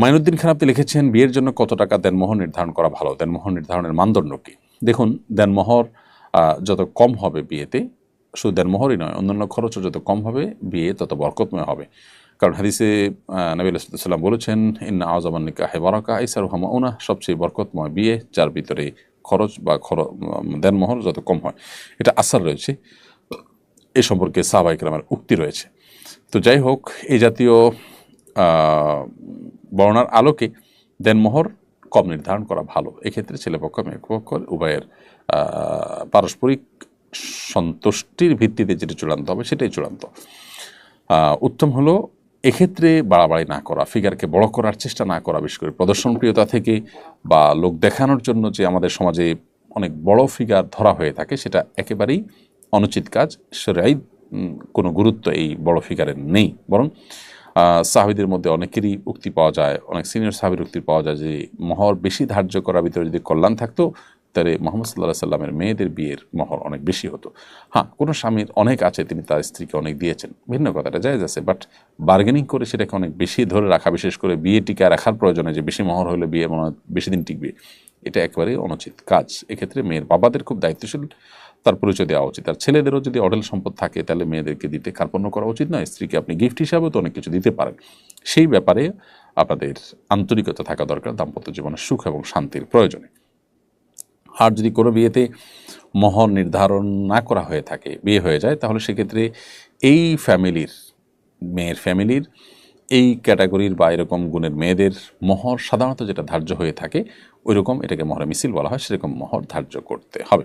মাইনুদ্দিন খারাপতি লিখেছেন, বিয়ের জন্য কত টাকা দেনমোহর নির্ধারণ করা ভালো? দেনমোহর নির্ধারণের মানদণ্ড কি? দেখুন, দেনমোহর যত কম হবে বিয়েতে, শুধু দেনমোহরই নয়, অন্যান্য খরচও যত কম হবে, বিয়ে তত বরকতময় হবে। কারণ হাদিসে নবী আলাইসাল্লাম বলেছেন, ইন্না আজমান নিকা হেবারকা ইসার হামাউনা সবচেয়ে বরকতময় বিয়ে, যার ভিতরে খরচ বা খর, দেনমোহর যত কম হয়। এটা আসার রয়েছে। এ সম্পর্কে সাহবাইকরামের উক্তি রয়েছে। তো যাই হোক এই জাতীয় বর্ণার আলোকে দেনমোহর কম নির্ধারণ করা ভালো। এক্ষেত্রে ছেলেপক্ষ, মেয়েপক্ষ উভয়ের পারস্পরিক সন্তুষ্টির ভিত্তিতে যেটি চূড়ান্ত হবে সেটাই চূড়ান্ত। উত্তম হলো এক্ষেত্রে বাড়াবাড়ি না করা, ফিগারকে বড় করার চেষ্টা না করা, বিশেষ করে প্রদর্শনপ্রিয়তা থেকে বা লোক দেখানোর জন্য যে আমাদের সমাজে অনেক বড় ফিগার ধরা হয়ে থাকে, সেটা একেবারেই অনুচিত কাজ। সেরাই কোনো গুরুত্ব এই বড় ফিগারের নেই। বরং সাহাবিদের মধ্যে অনেকেরই উক্তি পাওয়া যায়, অনেক সিনিয়র সাহাবির উক্তি পাওয়া যায় যে মহর বেশি ধার্য করার ভিতরে যদি কল্যাণ থাকতো, তাহলে মোহাম্মদ সাল্লাহ সাল্লামের মেয়েদের বিয়ের মহর অনেক বেশি হতো। হ্যাঁ কোনো স্বামীর অনেক আছে, তিনি তার স্ত্রীকে অনেক দিয়েছেন, ভিন্ন কথাটা জায়জ আছে বাট বার্গেনিং করে সেটাকে অনেক বেশি ধরে রাখা, বিশেষ করে বিয়ে টিকা রাখার প্রয়োজনে যে বেশি মহর হলে বিয়ে মনে বেশি দিন টিকবে। এটা একেবারেই অনুচিত কাজ। এক্ষেত্রে মেয়ের বাবাদের খুব দায়িত্বশীল, তার পরিচয় দেওয়া উচিত। আর ছেলেদেরও যদি অডেল সম্পদ থাকে, তাহলে মেয়েদেরকে দিতে কার্পণ্য করা উচিত নয়, স্ত্রীকে আপনি গিফট হিসাবেও তো অনেক কিছু দিতে পারেন। সেই ব্যাপারে আপনাদের আন্তরিকতা থাকা দরকার, দাম্পত্য জীবনের সুখ এবং শান্তির প্রয়োজনে। আর যদি কোনো বিয়েতে মহর নির্ধারণ না করা হয়ে থাকে, বিয়ে হয়ে যায়, তাহলে সেক্ষেত্রে এই ফ্যামিলির, মেয়ের ফ্যামিলির, এই ক্যাটাগরির বা এরকম গুণের মেয়েদের মহর সাধারণত যেটা ধার্য হয়ে থাকে ওইরকম এটাকে মহরে মিছিল বলা হয় সেরকম মহর ধার্য করতে হবে।